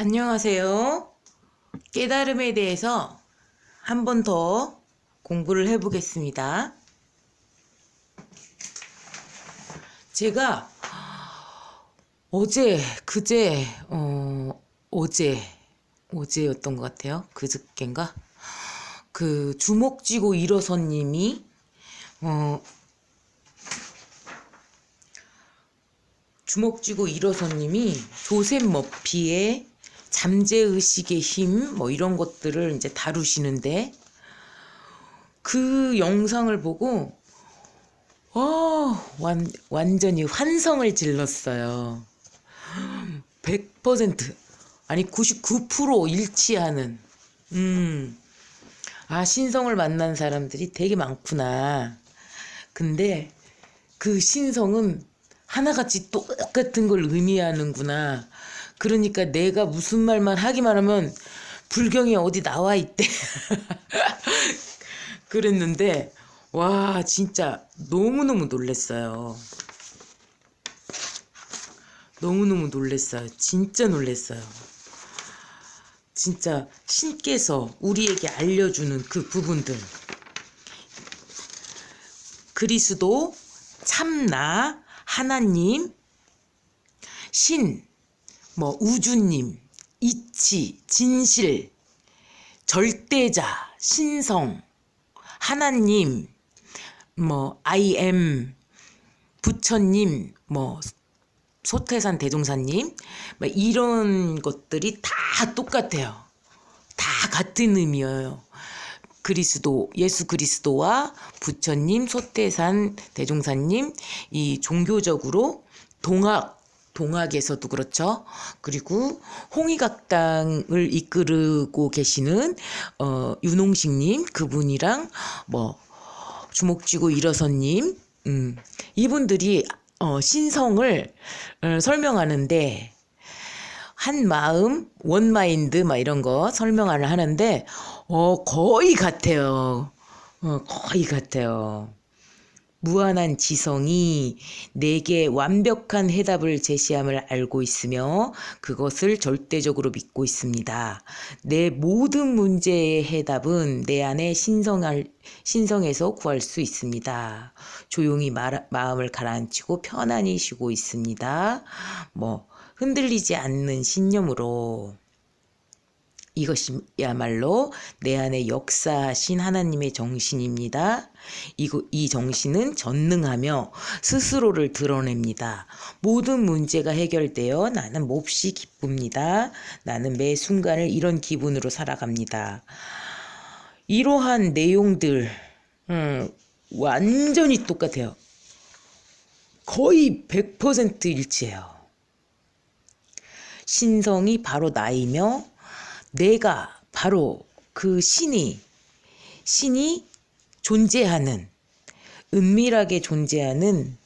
안녕하세요. 깨달음에 대해서 한 번 더 공부를 해보겠습니다. 제가 어제, 그제, 어, 어제, 어제였던 것 같아요. 그저께인가? 그 주먹 쥐고 일어서님이, 어, 주먹 쥐고 일어서님이 조셉 머피의 잠재의식의 힘, 뭐 이런 것들을 이제 다루시는데, 그 영상을 보고, 어, 완, 완전히 환성을 질렀어요. 100%, 아니 99% 일치하는, 음, 아, 신성을 만난 사람들이 되게 많구나. 근데 그 신성은 하나같이 똑같은 걸 의미하는구나. 그러니까 내가 무슨 말만 하기만 하면 불경이 어디 나와 있대. 그랬는데, 와, 진짜 너무너무 놀랬어요. 너무너무 놀랬어요. 진짜 놀랬어요. 진짜 신께서 우리에게 알려주는 그 부분들. 그리스도, 참나, 하나님, 신, 뭐 우주님, 이치, 진실, 절대자, 신성, 하나님, 뭐 I am, 부처님, 뭐 소태산 대종사님, 뭐 이런 것들이 다 똑같아요. 다 같은 의미예요. 그리스도, 예수 그리스도와 부처님, 소태산 대종사님, 이 종교적으로 동학, 동학에서도 그렇죠. 그리고 홍익학당을 이끌고 계시는 어, 윤홍식님 그분이랑 뭐 주먹 쥐고 일어서님, 음, 이분들이 어, 신성을 어, 설명하는데 한 마음, 원 마인드 막 이런 거 설명을 하는데 어 거의 같아요. 어 거의 같아요. 무한한 지성이 내게 완벽한 해답을 제시함을 알고 있으며 그것을 절대적으로 믿고 있습니다. 내 모든 문제의 해답은 내 안에 신성할, 신성에서 구할 수 있습니다. 조용히 말, 마음을 가라앉히고 편안히 쉬고 있습니다. 뭐 흔들리지 않는 신념으로 이것이야말로 내 안에 역사하신 하나님의 정신입니다. 이, 이 정신은 전능하며 스스로를 드러냅니다. 모든 문제가 해결되어 나는 몹시 기쁩니다. 나는 매 순간을 이런 기분으로 살아갑니다. 이러한 내용들, 음, 완전히 똑같아요. 거의 100% 일치해요. 신성이 바로 나이며 내가 바로 그 신이 신이 존재하는 은밀하게 존재하는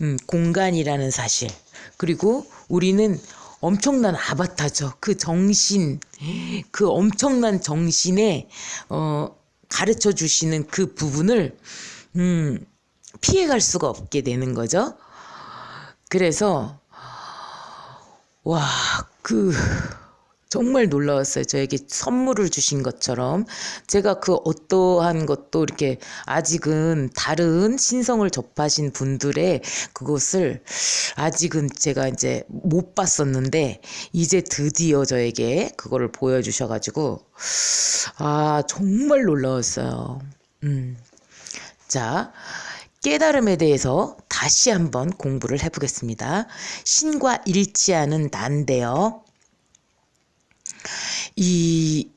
음, 공간이라는 사실. 그리고 우리는 엄청난 아바타죠. 그 정신 그 엄청난 정신에 어, 가르쳐 주시는 그 부분을 음, 피해갈 수가 없게 되는 거죠. 그래서 와그 정말 놀라웠어요. 저에게 선물을 주신 것처럼 제가 그 어떠한 것도 이렇게 아직은 다른 신성을 접하신 분들의 그것을 아직은 제가 이제 못 봤었는데 이제 드디어 저에게 그거를 보여주셔 가지고 아 정말 놀라웠어요. 음. 자. 깨달음에 대해서 다시 한번 공부를 해보겠습니다. 신과 일치하는 난데요. 이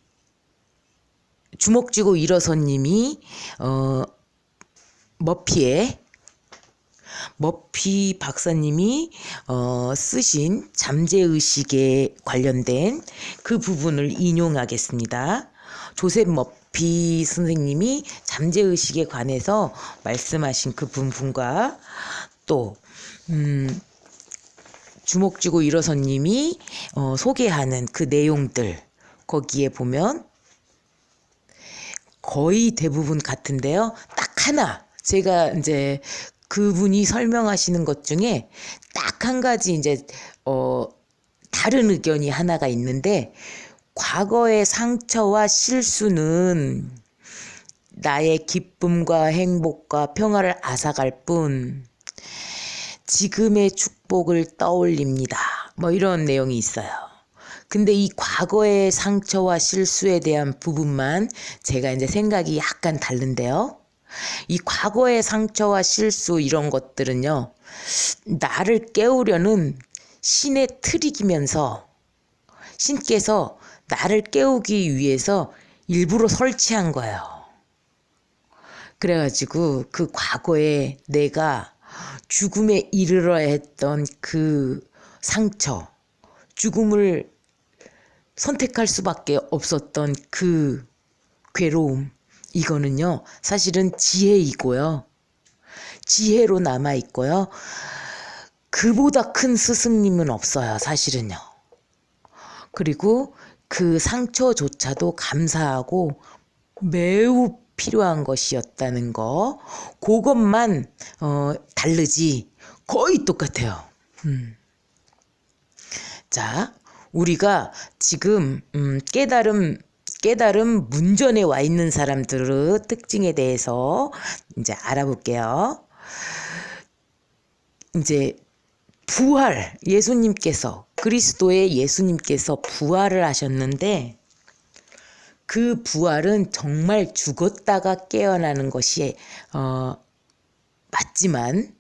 주먹 쥐고 일어서님이 어 머피의 머피 박사님이 어, 쓰신 잠재의식에 관련된 그 부분을 인용하겠습니다. 조셉 머피 선생님이 잠재의식에 관해서 말씀하신 그 부분과 또 음, 주먹 쥐고 일어서님이 어, 소개하는 그 내용들 거기에 보면 거의 대부분 같은데요. 딱 하나 제가 이제 그분이 설명하시는 것 중에 딱 한 가지 이제 어 다른 의견이 하나가 있는데 과거의 상처와 실수는 나의 기쁨과 행복과 평화를 앗아갈 뿐 지금의 축 복을 떠올립니다. 뭐 이런 내용이 있어요. 근데 이 과거의 상처와 실수에 대한 부분만 제가 이제 생각이 약간 다른데요. 이 과거의 상처와 실수 이런 것들은요, 나를 깨우려는 신의 틀이기면서 신께서 나를 깨우기 위해서 일부러 설치한 거예요. 그래가지고 그 과거에 내가 죽음에 이르러야 했던 그 상처, 죽음을 선택할 수밖에 없었던 그 괴로움, 이거는요, 사실은 지혜이고요. 지혜로 남아있고요. 그보다 큰 스승님은 없어요, 사실은요. 그리고 그 상처조차도 감사하고 매우 필요한 것이었다는 거, 그것만, 어, 다르지, 거의 똑같아요. 음. 자, 우리가 지금, 음, 깨달음, 깨달음 문전에 와 있는 사람들의 특징에 대해서 이제 알아볼게요. 이제 부활, 예수님께서, 그리스도의 예수님께서 부활을 하셨는데, 그 부활은 정말 죽었다가 깨어나는 것이, 어, 맞지만,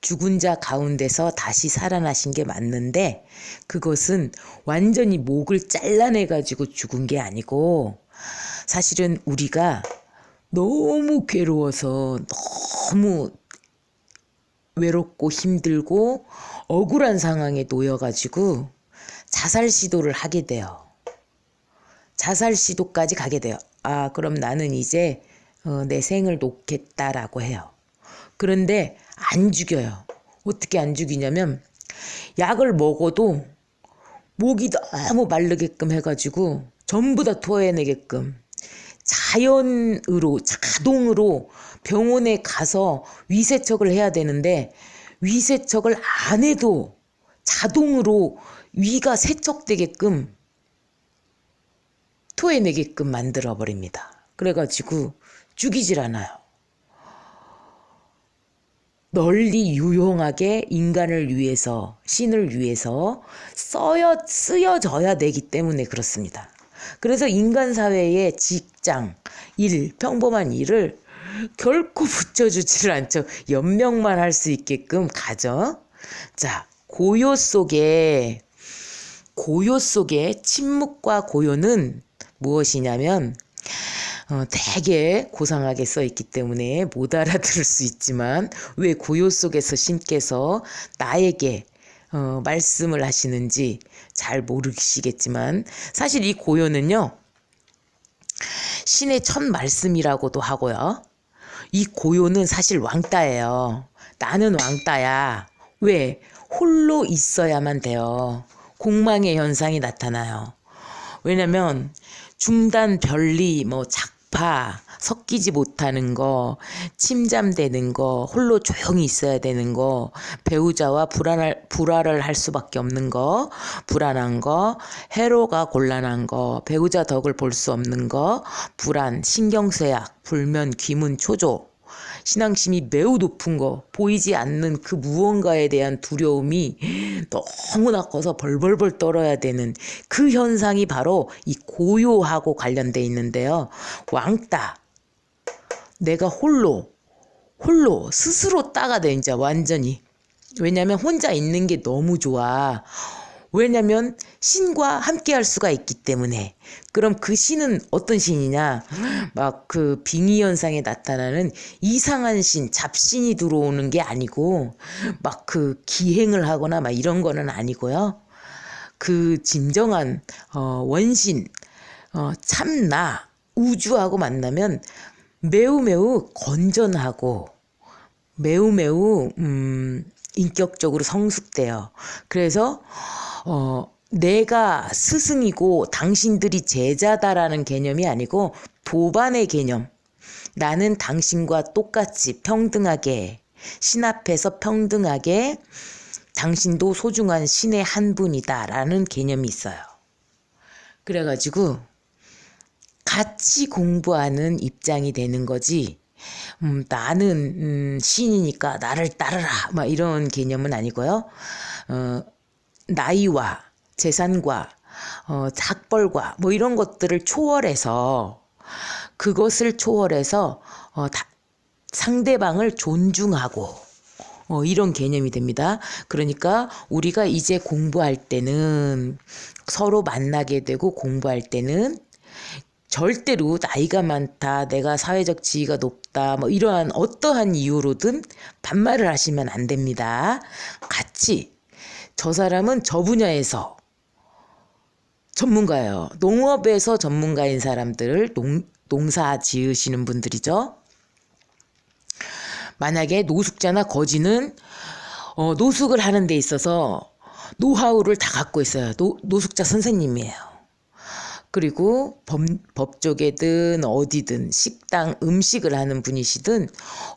죽은 자 가운데서 다시 살아나신 게 맞는데, 그것은 완전히 목을 잘라내 가지고 죽은 게 아니고, 사실은 우리가 너무 괴로워서 너무 외롭고 힘들고 억울한 상황에 놓여 가지고 자살 시도를 하게 돼요. 자살 시도까지 가게 돼요. 아, 그럼 나는 이제 어, 내 생을 놓겠다라고 해요. 그런데 안 죽여요. 어떻게 안 죽이냐면 약을 먹어도 목이 너무 마르게끔 해가지고 전부 다 토해내게끔 자연으로 자동으로 병원에 가서 위세척을 해야 되는데 위세척을 안 해도 자동으로 위가 세척되게끔 토해내게끔 만들어 버립니다. 그래가지고 죽이질 않아요. 널리 유용하게 인간을 위해서 신을 위해서 써여 쓰여져야 되기 때문에 그렇습니다. 그래서 인간 사회의 직장, 일, 평범한 일을 결코 붙여주지를 않죠. 연명만 할 수 있게끔 가죠. 자, 고요 속에, 고요 속에 침묵과 고요는 무엇이냐면, 어, 되게 고상하게 써 있기 때문에 못 알아들을 수 있지만, 왜 고요 속에서 신께서 나에게 어, 말씀을 하시는지 잘 모르시겠지만, 사실 이 고요는요, 신의 첫 말씀이라고도 하고요. 이 고요는 사실 왕따예요. 나는 왕따야. 왜? 홀로 있어야만 돼요. 공망의 현상이 나타나요. 왜냐면 중단, 별리, 뭐 작파, 섞이지 못하는 거, 침잠되는 거, 홀로 조용히 있어야 되는 거, 배우자와 불안할, 불화를 할 수밖에 없는 거, 불안한 거, 해로가 곤란한 거, 배우자 덕을 볼 수 없는 거, 불안, 신경쇠약, 불면, 귀문, 초조, 신앙심이 매우 높은 거, 보이지 않는 그 무언가에 대한 두려움이 너무나 커서 벌벌벌 떨어야 되는 그 현상이 바로 이 고요하고 관련돼 있는데요. 왕따. 내가 홀로, 홀로, 스스로 따가 돼, 이제 완전히. 왜냐면 혼자 있는 게 너무 좋아. 왜냐면 신과 함께 할 수가 있기 때문에. 그럼 그 신은 어떤 신이냐? 막 그 빙의 현상에 나타나는 이상한 신, 잡신이 들어오는 게 아니고 막 그 기행을 하거나 막 이런 거는 아니고요. 그 진정한 어 원신, 어 참나, 우주하고 만나면 매우 매우 건전하고 매우 매우 음 인격적으로 성숙돼요. 그래서 어, 내가 스승이고 당신들이 제자다라는 개념이 아니고 도반의 개념. 나는 당신과 똑같이 평등하게, 신 앞에서 평등하게 당신도 소중한 신의 한 분이다라는 개념이 있어요. 그래가지고 같이 공부하는 입장이 되는 거지. 음, 나는 음, 신이니까 나를 따르라 막 이런 개념은 아니고요. 어, 나이와 재산과 어, 학벌과 뭐 이런 것들을 초월해서 그것을 초월해서 어, 다, 상대방을 존중하고 어, 이런 개념이 됩니다. 그러니까 우리가 이제 공부할 때는 서로 만나게 되고 공부할 때는 절대로 나이가 많다, 내가 사회적 지위가 높다, 뭐 이러한 어떠한 이유로든 반말을 하시면 안 됩니다. 같이 저 사람은 저 분야에서 전문가예요. 농업에서 전문가인 사람들을 농, 농사 지으시는 분들이죠. 만약에 노숙자나 거지는 어, 노숙을 하는 데 있어서 노하우를 다 갖고 있어요. 노, 노숙자 선생님이에요. 그리고 법, 법 쪽에든 어디든 식당 음식을 하는 분이시든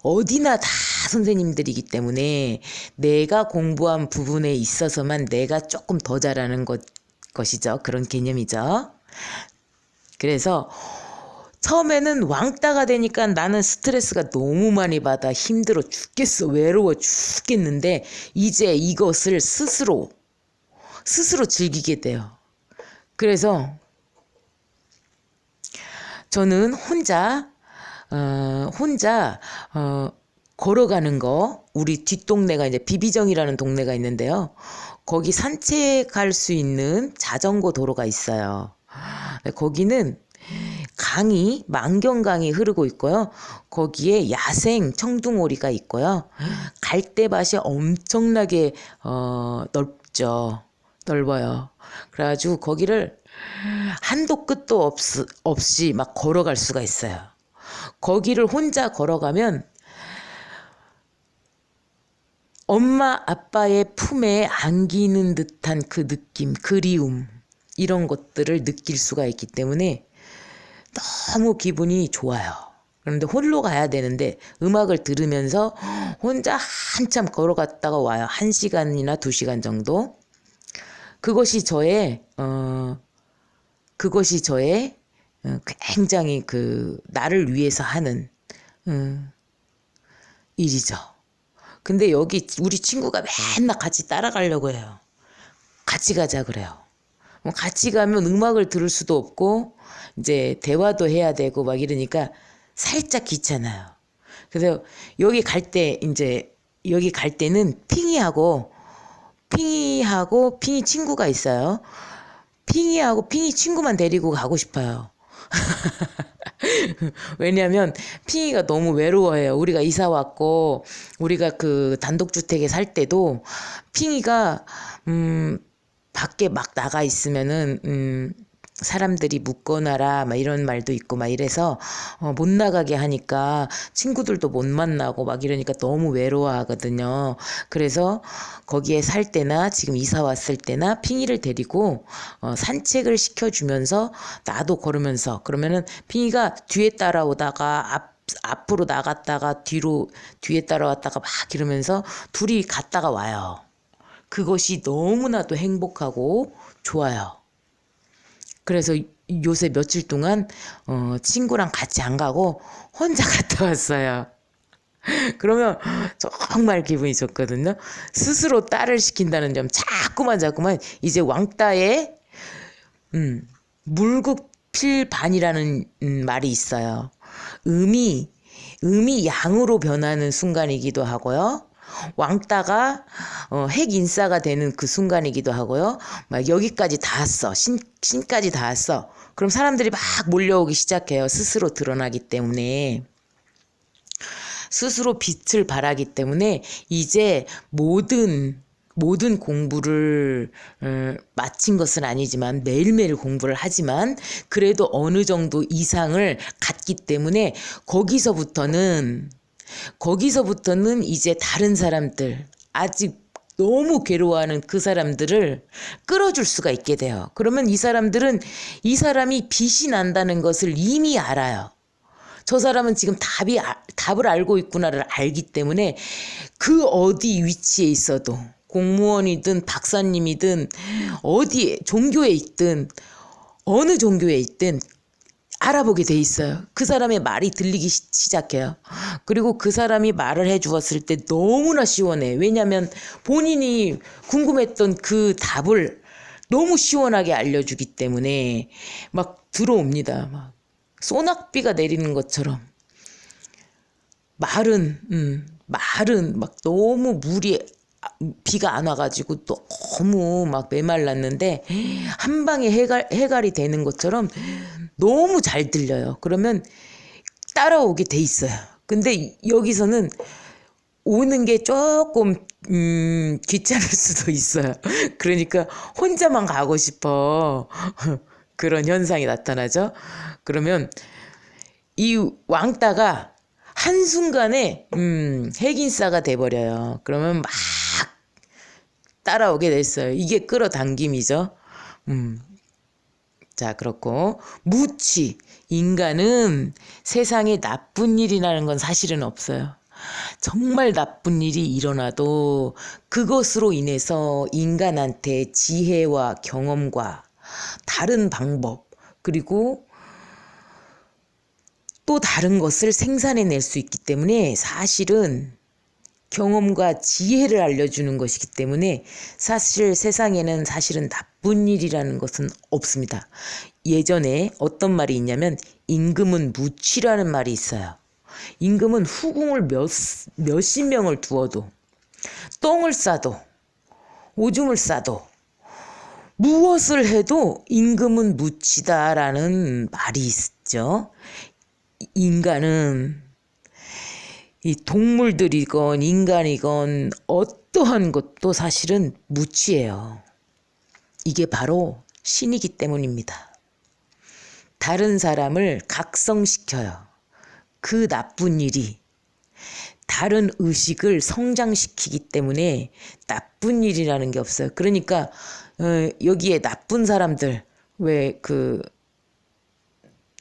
어디나 다 선생님들이기 때문에 내가 공부한 부분에 있어서만 내가 조금 더 잘하는 것, 것이죠. 그런 개념이죠. 그래서 처음에는 왕따가 되니까 나는 스트레스가 너무 많이 받아 힘들어 죽겠어 외로워 죽겠는데 이제 이것을 스스로 스스로 즐기게 돼요. 그래서 저는 혼자 어, 혼자 어, 걸어가는 거 우리 뒷동네가 이제 비비정이라는 동네가 있는데요. 거기 산책할 수 있는 자전거 도로가 있어요. 거기는 강이 만경강이 흐르고 있고요. 거기에 야생 청둥오리가 있고요. 갈대밭이 엄청나게 어, 넓죠. 넓어요. 그래가지고 거기를 한도 끝도 없, 없이 막 걸어갈 수가 있어요. 거기를 혼자 걸어가면 엄마 아빠의 품에 안기는 듯한 그 느낌, 그리움 이런 것들을 느낄 수가 있기 때문에 너무 기분이 좋아요. 그런데 홀로 가야 되는데 음악을 들으면서 혼자 한참 걸어갔다가 와요. 한 시간이나 두 시간 정도. 그것이 저의 어 그것이 저의 어, 굉장히 그 나를 위해서 하는 음, 일이죠. 근데 여기 우리 친구가 맨날 같이 따라가려고 해요. 같이 가자 그래요. 뭐 같이 가면 음악을 들을 수도 없고 이제 대화도 해야 되고 막 이러니까 살짝 귀찮아요. 그래서 여기 갈 때 이제 여기 갈 때는 핑이하고 핑이하고 핑이 친구가 있어요. 핑이하고 핑이 친구만 데리고 가고 싶어요. 왜냐면 핑이가 너무 외로워해요. 우리가 이사 왔고 우리가 그 단독주택에 살 때도 핑이가 음 밖에 막 나가 있으면은 음 사람들이 묶어놔라 막 이런 말도 있고 막 이래서 어, 못 나가게 하니까 친구들도 못 만나고 막 이러니까 너무 외로워하거든요. 그래서 거기에 살 때나 지금 이사 왔을 때나 핑이를 데리고 어, 산책을 시켜주면서 나도 걸으면서 그러면은 핑이가 뒤에 따라오다가 앞 앞으로 나갔다가 뒤로 뒤에 따라왔다가 막 이러면서 둘이 갔다가 와요. 그것이 너무나도 행복하고 좋아요. 그래서 요새 며칠 동안 어, 친구랑 같이 안 가고 혼자 갔다 왔어요. 그러면 정말 기분이 좋거든요. 스스로 딸을 시킨다는 점 자꾸만 자꾸만 이제 왕따에 음, 물급필반이라는 음, 말이 있어요. 음이 음이 양으로 변하는 순간이기도 하고요. 왕따가 어, 핵 인싸가 되는 그 순간이기도 하고요. 막 여기까지 다 왔어. 신, 신까지 다 왔어. 그럼 사람들이 막 몰려오기 시작해요. 스스로 드러나기 때문에. 스스로 빛을 발하기 때문에 이제 모든 모든 공부를 어, 마친 것은 아니지만 매일매일 공부를 하지만 그래도 어느 정도 이상을 갖기 때문에 거기서부터는 거기서부터는 이제 다른 사람들 아직 너무 괴로워하는 그 사람들을 끌어줄 수가 있게 돼요. 그러면 이 사람들은 이 사람이 빛이 난다는 것을 이미 알아요. 저 사람은 지금 답이 아- 답을 알고 있구나를 알기 때문에 그 어디 위치에 있어도 공무원이든 박사님이든 어디에 종교에 있든 어느 종교에 있든 알아보게 돼 있어요. 그 사람의 말이 들리기 시- 시작해요. 그리고 그 사람이 말을 해 주었을 때 너무나 시원해. 왜냐면 본인이 궁금했던 그 답을 너무 시원하게 알려주기 때문에 막 들어옵니다. 막 소낙비가 내리는 것처럼. 말은, 음, 말은 막 너무 물이, 아, 비가 안 와가지고 너무 막 메말랐는데, 한 방에 해갈, 해갈이 되는 것처럼 너무 잘 들려요. 그러면 따라오게 돼 있어요. 근데 여기서는 오는 게 조금 음, 귀찮을 수도 있어요. 그러니까 혼자만 가고 싶어. 그런 현상이 나타나죠. 그러면 이 왕따가 한순간에 음, 핵인싸가 돼 버려요. 그러면 막 따라오게 됐어요. 이게 끌어당김이죠. 음. 자, 그렇고 무치 인간은 세상에 나쁜 일이라는 건 사실은 없어요. 정말 나쁜 일이 일어나도 그것으로 인해서 인간한테 지혜와 경험과 다른 방법 그리고 또 다른 것을 생산해낼 수 있기 때문에 사실은 경험과 지혜를 알려주는 것이기 때문에 사실 세상에는 사실은 나쁜 일이라는 것은 없습니다. 예전에 어떤 말이 있냐면 임금은 무치라는 말이 있어요. 임금은 후궁을 몇, 몇십 명을 두어도 똥을 싸도 오줌을 싸도 무엇을 해도 임금은 무치다라는 말이 있죠. 인간은 이 동물들이건 인간이건 어떠한 것도 사실은 무치예요. 이게 바로 신이기 때문입니다. 다른 사람을 각성시켜요. 그 나쁜 일이 다른 의식을 성장시키기 때문에 나쁜 일이라는 게 없어요. 그러니까 어, 여기에 나쁜 사람들 왜 그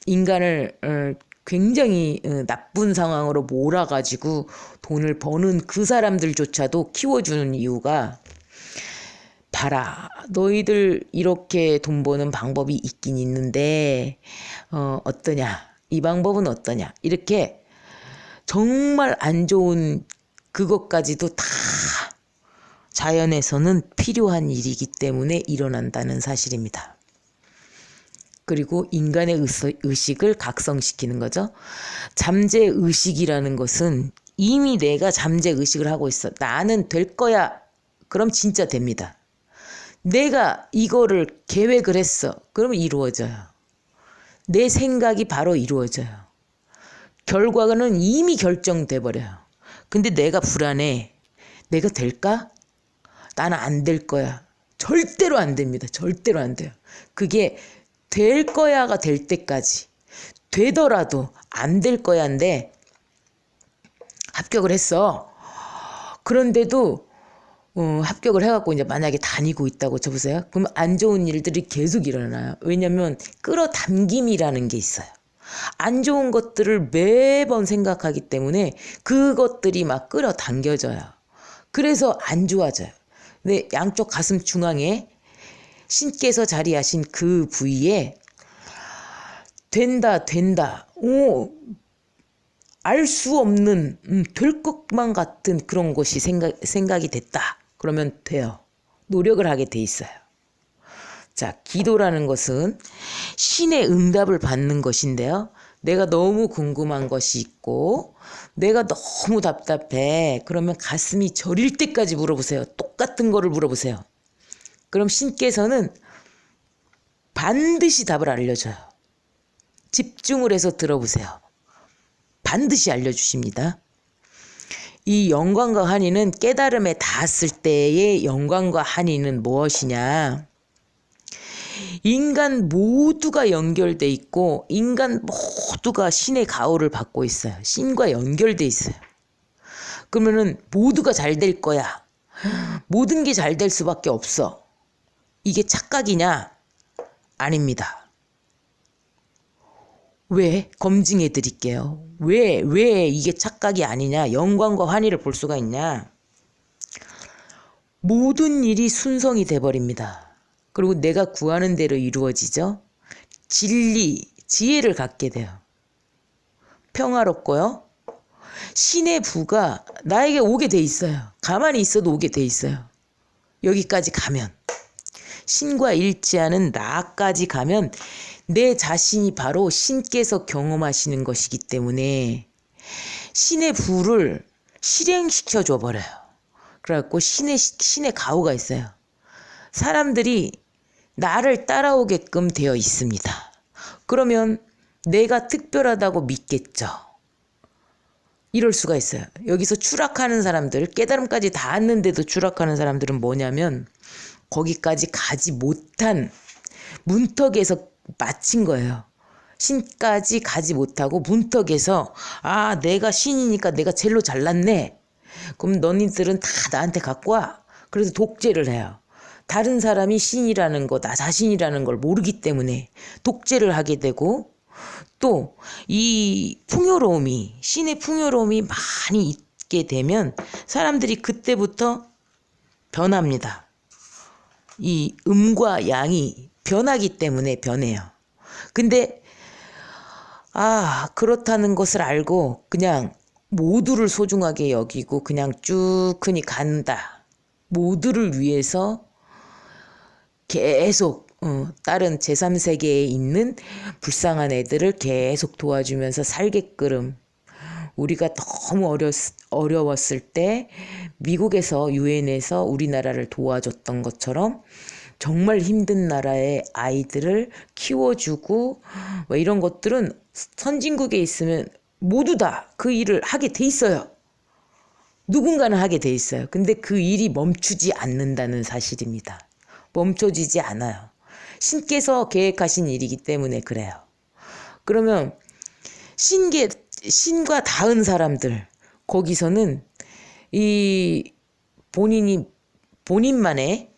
인간을 어, 굉장히 어, 나쁜 상황으로 몰아가지고 돈을 버는 그 사람들조차도 키워주는 이유가 봐라 너희들 이렇게 돈 버는 방법이 있긴 있는데 어, 어떠냐 이 방법은 어떠냐 이렇게 정말 안 좋은 그것까지도 다 자연에서는 필요한 일이기 때문에 일어난다는 사실입니다. 그리고 인간의 의식을 각성시키는 거죠. 잠재 의식이라는 것은 이미 내가 잠재 의식을 하고 있어. 나는 될 거야. 그럼 진짜 됩니다. 내가 이거를 계획을 했어. 그러면 이루어져요. 내 생각이 바로 이루어져요. 결과는 이미 결정돼 버려요. 근데 내가 불안해. 내가 될까? 나는 안 될 거야. 절대로 안 됩니다. 절대로 안 돼요. 그게 될 거야가 될 때까지 되더라도 안 될 거야인데 합격을 했어. 그런데도 어, 합격을 해갖고 이제 만약에 다니고 있다고 쳐보세요. 그럼 안 좋은 일들이 계속 일어나요. 왜냐면 끌어당김이라는 게 있어요. 안 좋은 것들을 매번 생각하기 때문에 그것들이 막 끌어당겨져요. 그래서 안 좋아져요. 근데 양쪽 가슴 중앙에 신께서 자리하신 그 부위에 된다 된다 오 알 수 없는 음, 될 것만 같은 그런 것이 생각, 생각이 됐다. 그러면 돼요. 노력을 하게 돼 있어요. 자, 기도라는 것은 신의 응답을 받는 것인데요. 내가 너무 궁금한 것이 있고, 내가 너무 답답해. 그러면 가슴이 저릴 때까지 물어보세요. 똑같은 거를 물어보세요. 그럼 신께서는 반드시 답을 알려줘요. 집중을 해서 들어보세요. 반드시 알려주십니다. 이 영광과 한이는 깨달음에 닿았을 때의 영광과 한이는 무엇이냐? 인간 모두가 연결돼 있고 인간 모두가 신의 가호를 받고 있어요. 신과 연결돼 있어요. 그러면은 모두가 잘 될 거야. 모든 게 잘 될 수밖에 없어. 이게 착각이냐? 아닙니다. 왜? 검증해 드릴게요. 왜, 왜 이게 착각이 아니냐? 영광과 환희를 볼 수가 있냐? 모든 일이 순성이 돼버립니다. 그리고 내가 구하는 대로 이루어지죠. 진리, 지혜를 갖게 돼요. 평화롭고요. 신의 부가 나에게 오게 돼 있어요. 가만히 있어도 오게 돼 있어요. 여기까지 가면. 신과 일치하는 나까지 가면 내 자신이 바로 신께서 경험하시는 것이기 때문에 신의 부를 실행시켜 줘 버려요. 그래갖고 신의 신의 가호가 있어요. 사람들이 나를 따라오게끔 되어 있습니다. 그러면 내가 특별하다고 믿겠죠. 이럴 수가 있어요. 여기서 추락하는 사람들, 깨달음까지 닿았는데도 추락하는 사람들은 뭐냐면 거기까지 가지 못한 문턱에서 마친 거예요. 신까지 가지 못하고 문턱에서 아 내가 신이니까 내가 젤로 잘났네. 그럼 너희들은 다 나한테 갖고 와. 그래서 독재를 해요. 다른 사람이 신이라는 거, 나 자신이라는 걸 모르기 때문에 독재를 하게 되고 또 이 풍요로움이 신의 풍요로움이 많이 있게 되면 사람들이 그때부터 변합니다. 이 음과 양이 변하기 때문에 변해요. 근데 아 그렇다는 것을 알고 그냥 모두를 소중하게 여기고 그냥 쭉 흔히 간다. 모두를 위해서 계속 어, 다른 제3세계에 있는 불쌍한 애들을 계속 도와주면서 살게끔 우리가 너무 어렸, 어려웠을 때 미국에서 유엔에서 우리나라를 도와줬던 것처럼 정말 힘든 나라의 아이들을 키워주고 뭐 이런 것들은 선진국에 있으면 모두 다 그 일을 하게 돼 있어요. 누군가는 하게 돼 있어요. 근데 그 일이 멈추지 않는다는 사실입니다. 멈춰지지 않아요. 신께서 계획하신 일이기 때문에 그래요. 그러면 신계 신과 닿은 사람들 거기서는 이 본인이 본인만의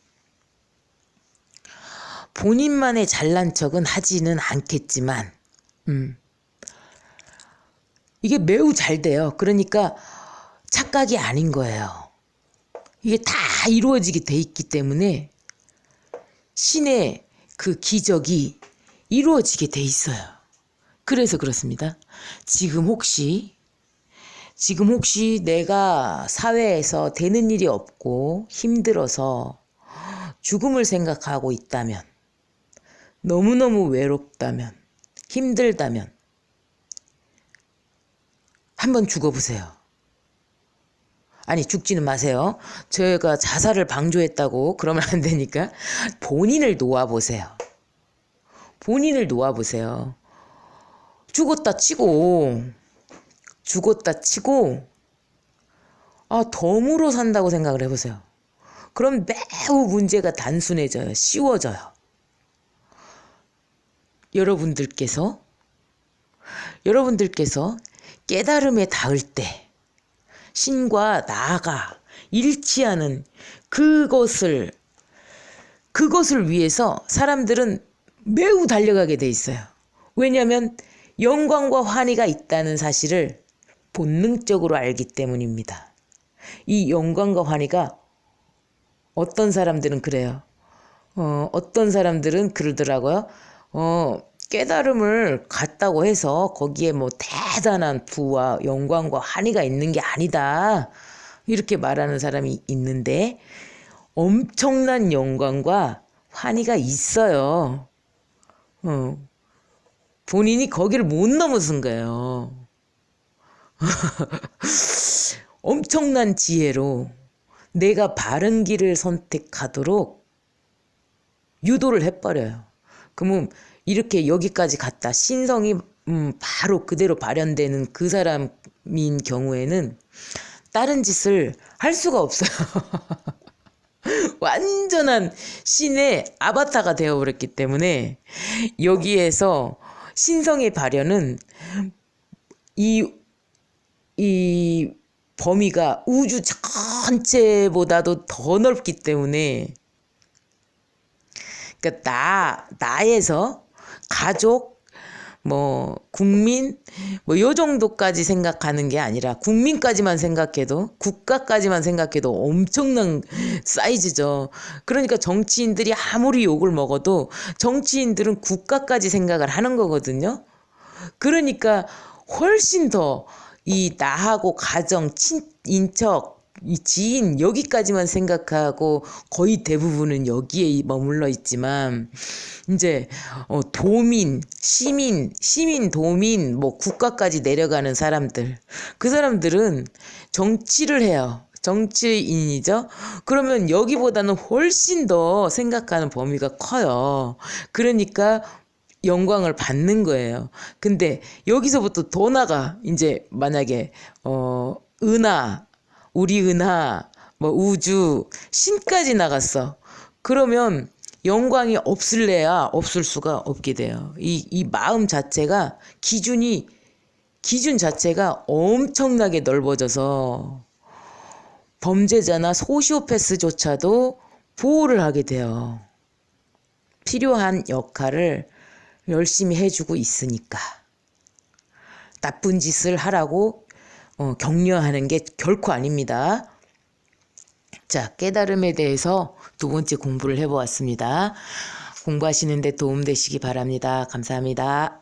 본인만의 잘난 척은 하지는 않겠지만 음. 이게 매우 잘 돼요. 그러니까 착각이 아닌 거예요. 이게 다 이루어지게 돼 있기 때문에 신의 그 기적이 이루어지게 돼 있어요. 그래서 그렇습니다. 지금 혹시 지금 혹시 내가 사회에서 되는 일이 없고 힘들어서 죽음을 생각하고 있다면 너무너무 외롭다면 힘들다면 한번 죽어보세요. 아니 죽지는 마세요. 저희가 자살을 방조했다고 그러면 안 되니까 본인을 놓아보세요. 본인을 놓아보세요. 죽었다 치고 죽었다 치고 아 덤으로 산다고 생각을 해보세요. 그럼 매우 문제가 단순해져요. 쉬워져요. 여러분들께서 여러분들께서 깨달음에 닿을 때 신과 나가 일치하는 그것을 그것을 위해서 사람들은 매우 달려가게 돼 있어요. 왜냐하면 영광과 환희가 있다는 사실을 본능적으로 알기 때문입니다. 이 영광과 환희가 어떤 사람들은 그래요. 어, 어떤 사람들은 그러더라고요. 어, 깨달음을 갖다고 해서 거기에 뭐 대단한 부와 영광과 한의가 있는 게 아니다. 이렇게 말하는 사람이 있는데 엄청난 영광과 환희가 있어요. 어. 본인이 거기를 못 넘어선 거예요. 엄청난 지혜로 내가 바른 길을 선택하도록 유도를 해버려요. 그러면 이렇게 여기까지 갔다 신성이 음, 바로 그대로 발현되는 그 사람인 경우에는 다른 짓을 할 수가 없어요. 완전한 신의 아바타가 되어버렸기 때문에 여기에서 신성의 발현은 이, 이 범위가 우주 전체보다도 더 넓기 때문에 그러니까 나, 나에서 가족, 뭐 국민 뭐 요 정도까지 생각하는 게 아니라 국민까지만 생각해도 국가까지만 생각해도 엄청난 사이즈죠. 그러니까 정치인들이 아무리 욕을 먹어도 정치인들은 국가까지 생각을 하는 거거든요. 그러니까 훨씬 더 이 나하고 가정, 친, 인척, 이 지인 여기까지만 생각하고 거의 대부분은 여기에 머물러 있지만 이제 어, 도민, 시민, 시민, 도민, 뭐 국가까지 내려가는 사람들 그 사람들은 정치를 해요. 정치인이죠. 그러면 여기보다는 훨씬 더 생각하는 범위가 커요. 그러니까 영광을 받는 거예요. 근데 여기서부터 더 나가. 이제 만약에 어 은하, 우리 은하, 뭐 우주, 신까지 나갔어. 그러면 영광이 없을래야 없을 수가 없게 돼요. 이, 이 마음 자체가 기준이 기준 자체가 엄청나게 넓어져서 범죄자나 소시오패스조차도 보호를 하게 돼요. 필요한 역할을 열심히 해주고 있으니까. 나쁜 짓을 하라고 어, 격려하는 게 결코 아닙니다. 자, 깨달음에 대해서 두 번째 공부를 해보았습니다. 공부하시는데 도움되시기 바랍니다. 감사합니다.